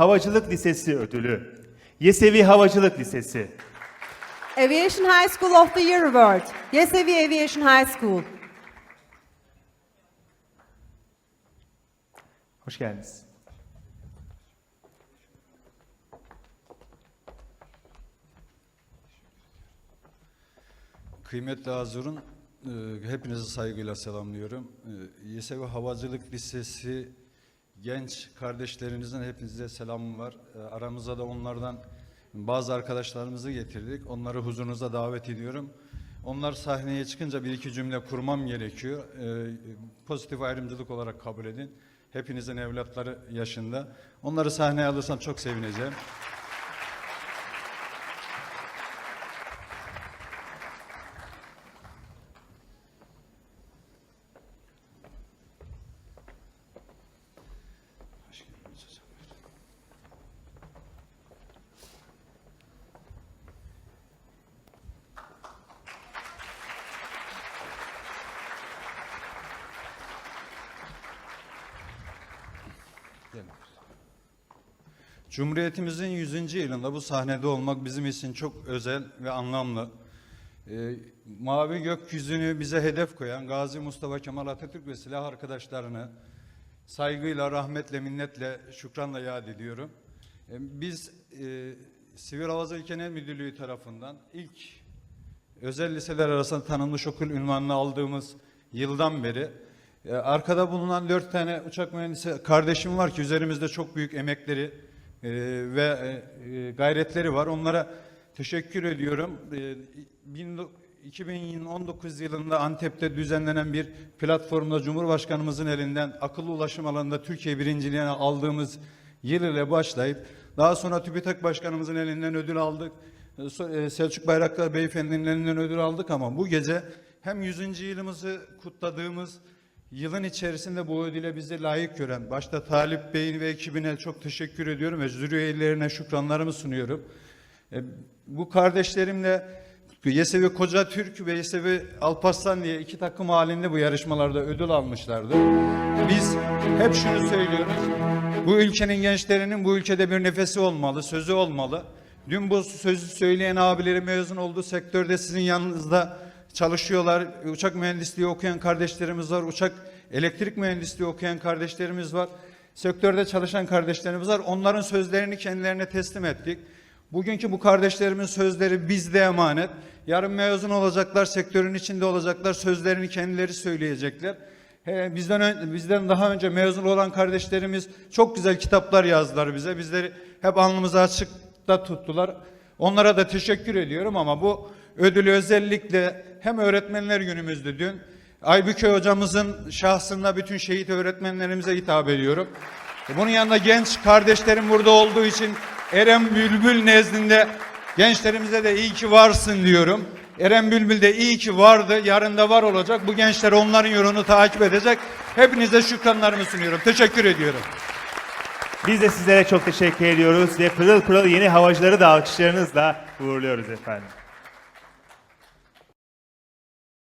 Havacılık Lisesi ödülü. Yesevi Havacılık Lisesi. Aviation High School of the Year Award. Yesevi Aviation High School. Hoş geldiniz. Kıymetli Azur'un e, hepinizi saygıyla selamlıyorum. E, Yesevi Havacılık Lisesi genç kardeşlerinizin hepinize selamım var. E, aramıza da onlardan bazı arkadaşlarımızı getirdik. Onları huzurunuza davet ediyorum. Onlar sahneye çıkınca bir iki cümle kurmam gerekiyor. E, pozitif ayrımcılık olarak kabul edin. Hepinizin evlatları yaşında. Onları sahneye alırsam çok sevineceğim. Hoş geldiniz hocam. Gelin. Cumhuriyetimizin 100. yılında bu sahnede olmak bizim için çok özel ve anlamlı. Ee, mavi gökyüzünü bize hedef koyan Gazi Mustafa Kemal Atatürk ve silah arkadaşlarını saygıyla, rahmetle, minnetle, şükranla yad ediyorum. Ee, biz e, Sivil Havacılık Genel Müdürlüğü tarafından ilk özel liseler arasında tanınmış okul ünvanını aldığımız yıldan beri e, arkada bulunan dört tane uçak mühendisi kardeşim var ki üzerimizde çok büyük emekleri e, ve e, e, gayretleri var. Onlara teşekkür ediyorum. E, bin- 2019 yılında Antep'te düzenlenen bir platformda Cumhurbaşkanımızın elinden akıllı ulaşım alanında Türkiye birinciliğini aldığımız yıl ile başlayıp daha sonra TÜBİTAK Başkanımızın elinden ödül aldık. E, Selçuk Bayraktar Beyefendinin elinden ödül aldık ama bu gece hem 100. yılımızı kutladığımız yılın içerisinde bu ödüle bizi layık gören başta Talip Bey'in ve ekibine çok teşekkür ediyorum ve jüri üyelerine şükranlarımı sunuyorum. E, bu kardeşlerimle Yesevi Koca Türk ve Yesevi Alparslan diye iki takım halinde bu yarışmalarda ödül almışlardı. Biz hep şunu söylüyoruz. Bu ülkenin gençlerinin bu ülkede bir nefesi olmalı, sözü olmalı. Dün bu sözü söyleyen abileri mezun olduğu sektörde sizin yanınızda çalışıyorlar. Uçak mühendisliği okuyan kardeşlerimiz var. Uçak elektrik mühendisliği okuyan kardeşlerimiz var. Sektörde çalışan kardeşlerimiz var. Onların sözlerini kendilerine teslim ettik. Bugünkü bu kardeşlerimin sözleri bizde emanet. Yarın mezun olacaklar, sektörün içinde olacaklar, sözlerini kendileri söyleyecekler. He, bizden ön- bizden daha önce mezun olan kardeşlerimiz çok güzel kitaplar yazdılar bize. Bizleri hep alnımızı açıkta tuttular. Onlara da teşekkür ediyorum ama bu ödülü özellikle hem öğretmenler günümüzdü dün. Aybüke hocamızın şahsında bütün şehit öğretmenlerimize hitap ediyorum. Bunun yanında genç kardeşlerim burada olduğu için Eren Bülbül nezdinde gençlerimize de iyi ki varsın diyorum. Eren Bülbül de iyi ki vardı, yarın da var olacak. Bu gençler onların yolunu takip edecek. Hepinize şükranlarımı sunuyorum. Teşekkür ediyorum. Biz de sizlere çok teşekkür ediyoruz ve pırıl pırıl yeni havacıları da alkışlarınızla uğurluyoruz efendim.